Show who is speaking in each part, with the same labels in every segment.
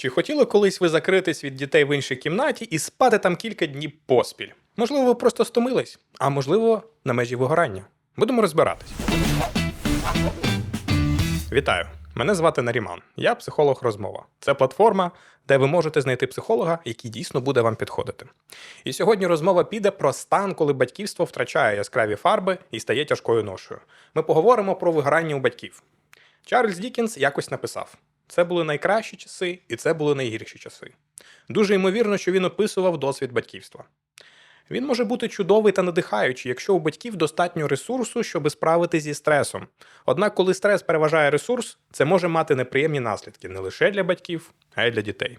Speaker 1: Чи хотіли колись ви закритись від дітей в іншій кімнаті і спати там кілька днів поспіль? Можливо, ви просто стомились, а можливо, на межі вигорання. Будемо розбиратись. Вітаю! Мене звати Наріман. Я психолог розмова. Це платформа, де ви можете знайти психолога, який дійсно буде вам підходити. І сьогодні розмова піде про стан, коли батьківство втрачає яскраві фарби і стає тяжкою ношою. Ми поговоримо про вигорання у батьків. Чарльз Дікінс якось написав: це були найкращі часи, і це були найгірші часи. Дуже ймовірно, що він описував досвід батьківства. Він може бути чудовий та надихаючий, якщо у батьків достатньо ресурсу, щоб справитися зі стресом. Однак, коли стрес переважає ресурс, це може мати неприємні наслідки не лише для батьків, а й для дітей.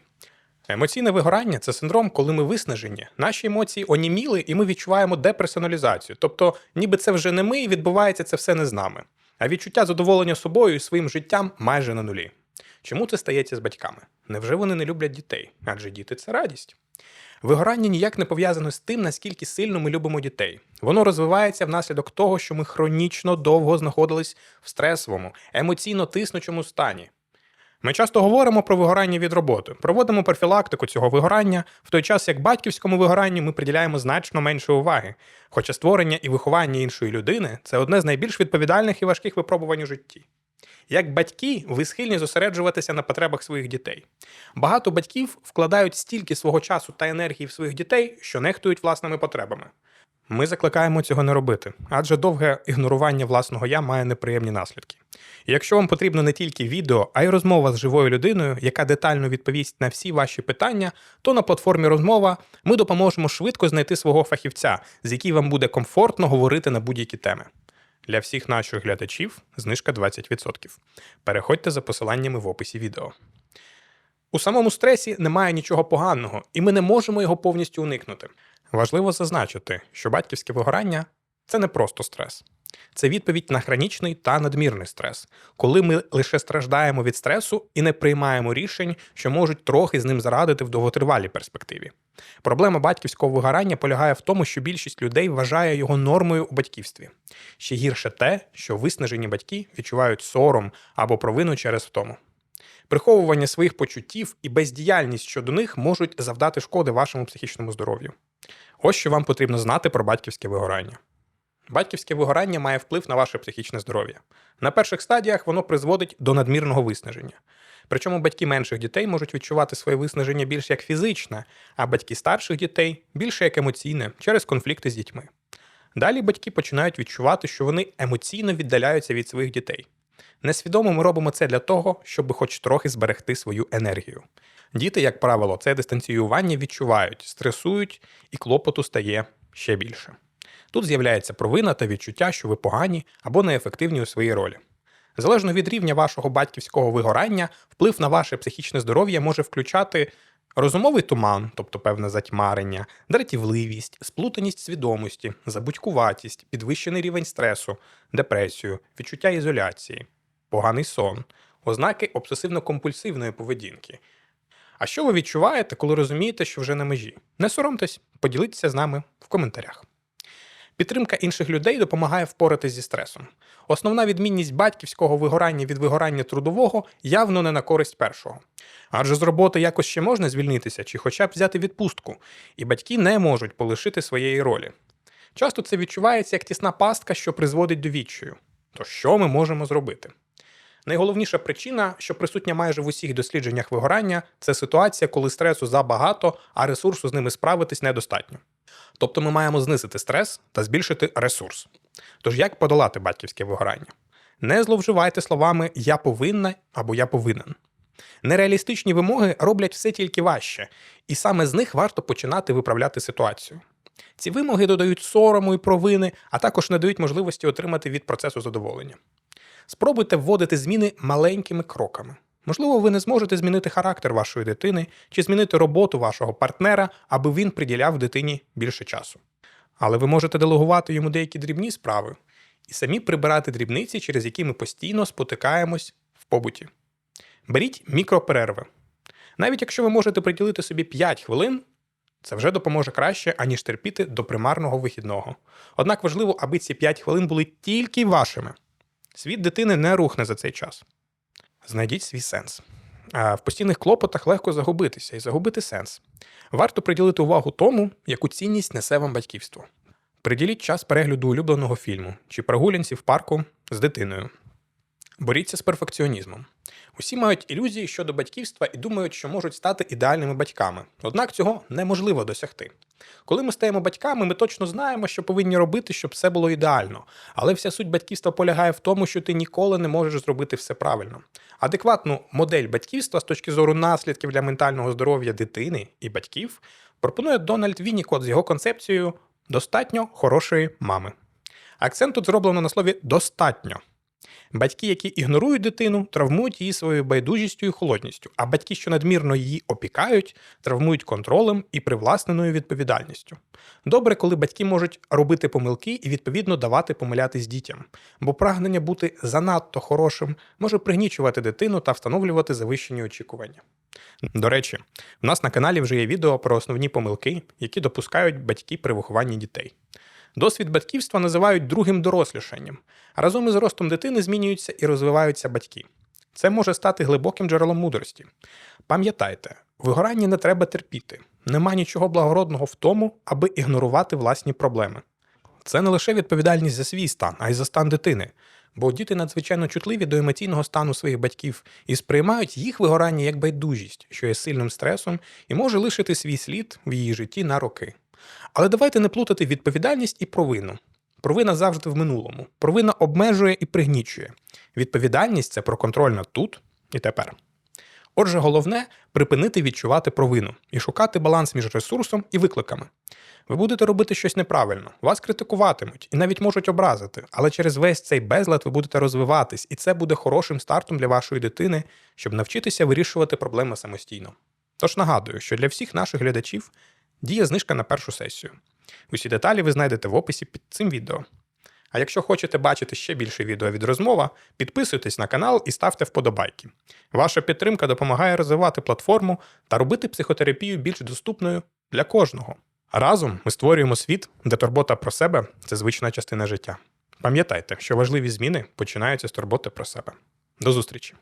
Speaker 1: Емоційне вигорання це синдром, коли ми виснажені. Наші емоції оніміли, і ми відчуваємо деперсоналізацію. Тобто, ніби це вже не ми, і відбувається це все не з нами. А відчуття задоволення собою і своїм життям майже на нулі. Чому це стається з батьками? Невже вони не люблять дітей? Адже діти це радість. Вигорання ніяк не пов'язано з тим, наскільки сильно ми любимо дітей. Воно розвивається внаслідок того, що ми хронічно довго знаходились в стресовому, емоційно тиснучому стані. Ми часто говоримо про вигорання від роботи, проводимо профілактику цього вигорання, в той час як батьківському вигоранню ми приділяємо значно менше уваги. Хоча створення і виховання іншої людини це одне з найбільш відповідальних і важких випробувань у житті. Як батьки, ви схильні зосереджуватися на потребах своїх дітей. Багато батьків вкладають стільки свого часу та енергії в своїх дітей, що нехтують власними потребами. Ми закликаємо цього не робити, адже довге ігнорування власного я має неприємні наслідки. І якщо вам потрібно не тільки відео, а й розмова з живою людиною, яка детально відповість на всі ваші питання, то на платформі розмова ми допоможемо швидко знайти свого фахівця, з яким вам буде комфортно говорити на будь-які теми. Для всіх наших глядачів знижка 20%. Переходьте за посиланнями в описі відео. У самому стресі немає нічого поганого, і ми не можемо його повністю уникнути. Важливо зазначити, що батьківське вигорання це не просто стрес. Це відповідь на хронічний та надмірний стрес, коли ми лише страждаємо від стресу і не приймаємо рішень, що можуть трохи з ним зарадити в довготривалій перспективі. Проблема батьківського вигорання полягає в тому, що більшість людей вважає його нормою у батьківстві. Ще гірше те, що виснажені батьки відчувають сором або провину через втому. Приховування своїх почуттів і бездіяльність щодо них можуть завдати шкоди вашому психічному здоров'ю. Ось що вам потрібно знати про батьківське вигорання. Батьківське вигорання має вплив на ваше психічне здоров'я. На перших стадіях воно призводить до надмірного виснаження. Причому батьки менших дітей можуть відчувати своє виснаження більш як фізичне, а батьки старших дітей більше як емоційне через конфлікти з дітьми. Далі батьки починають відчувати, що вони емоційно віддаляються від своїх дітей. Несвідомо ми робимо це для того, щоб хоч трохи зберегти свою енергію. Діти, як правило, це дистанціювання відчувають, стресують, і клопоту стає ще більше. Тут з'являється провина та відчуття, що ви погані або неефективні у своїй ролі. Залежно від рівня вашого батьківського вигорання, вплив на ваше психічне здоров'я може включати розумовий туман, тобто певне затьмарення, дратівливість, сплутаність свідомості, забудькуватість, підвищений рівень стресу, депресію, відчуття ізоляції, поганий сон, ознаки обсесивно-компульсивної поведінки. А що ви відчуваєте, коли розумієте, що вже на межі? Не соромтесь, поділіться з нами в коментарях. Підтримка інших людей допомагає впоратись зі стресом. Основна відмінність батьківського вигорання від вигорання трудового явно не на користь першого. Адже з роботи якось ще можна звільнитися чи хоча б взяти відпустку, і батьки не можуть полишити своєї ролі. Часто це відчувається як тісна пастка, що призводить до відчаю. То що ми можемо зробити? Найголовніша причина, що присутня майже в усіх дослідженнях вигорання, це ситуація, коли стресу забагато, а ресурсу з ними справитись недостатньо. Тобто ми маємо знизити стрес та збільшити ресурс. Тож як подолати батьківське вигорання? Не зловживайте словами я повинна або я повинен. Нереалістичні вимоги роблять все тільки важче, і саме з них варто починати виправляти ситуацію. Ці вимоги додають сорому і провини, а також не дають можливості отримати від процесу задоволення. Спробуйте вводити зміни маленькими кроками. Можливо, ви не зможете змінити характер вашої дитини чи змінити роботу вашого партнера, аби він приділяв дитині більше часу. Але ви можете делегувати йому деякі дрібні справи і самі прибирати дрібниці, через які ми постійно спотикаємось в побуті. Беріть мікроперерви. Навіть якщо ви можете приділити собі 5 хвилин, це вже допоможе краще, аніж терпіти до примарного вихідного. Однак важливо, аби ці 5 хвилин були тільки вашими. Світ дитини не рухне за цей час. Знайдіть свій сенс. В постійних клопотах легко загубитися і загубити сенс. Варто приділити увагу тому, яку цінність несе вам батьківство. Приділіть час перегляду улюбленого фільму чи прогулянці в парку з дитиною. Боріться з перфекціонізмом. Усі мають ілюзії щодо батьківства і думають, що можуть стати ідеальними батьками. Однак цього неможливо досягти. Коли ми стаємо батьками, ми точно знаємо, що повинні робити, щоб все було ідеально. Але вся суть батьківства полягає в тому, що ти ніколи не можеш зробити все правильно. Адекватну модель батьківства з точки зору наслідків для ментального здоров'я дитини і батьків пропонує Дональд Віннікот з його концепцією достатньо хорошої мами. Акцент тут зроблено на слові достатньо. Батьки, які ігнорують дитину, травмують її своєю байдужістю і холодністю, а батьки, що надмірно її опікають, травмують контролем і привласненою відповідальністю. Добре, коли батьки можуть робити помилки і відповідно давати помилятись дітям, бо прагнення бути занадто хорошим може пригнічувати дитину та встановлювати завищені очікування. До речі, у нас на каналі вже є відео про основні помилки, які допускають батьки при вихованні дітей. Досвід батьківства називають другим дорослішанням, разом із ростом дитини змінюються і розвиваються батьки. Це може стати глибоким джерелом мудрості. Пам'ятайте, вигорання не треба терпіти. Нема нічого благородного в тому, аби ігнорувати власні проблеми. Це не лише відповідальність за свій стан, а й за стан дитини. Бо діти надзвичайно чутливі до емоційного стану своїх батьків і сприймають їх вигорання як байдужість, що є сильним стресом і може лишити свій слід в її житті на роки. Але давайте не плутати відповідальність і провину. Провина завжди в минулому. Провина обмежує і пригнічує. Відповідальність це про контроль над тут і тепер. Отже, головне припинити відчувати провину і шукати баланс між ресурсом і викликами. Ви будете робити щось неправильно, вас критикуватимуть і навіть можуть образити, але через весь цей безлад ви будете розвиватись, і це буде хорошим стартом для вашої дитини, щоб навчитися вирішувати проблеми самостійно. Тож нагадую, що для всіх наших глядачів діє знижка на першу сесію. Усі деталі ви знайдете в описі під цим відео. А якщо хочете бачити ще більше відео від розмова, підписуйтесь на канал і ставте вподобайки. Ваша підтримка допомагає розвивати платформу та робити психотерапію більш доступною для кожного. Разом ми створюємо світ, де турбота про себе це звична частина життя. Пам'ятайте, що важливі зміни починаються з турботи про себе. До зустрічі!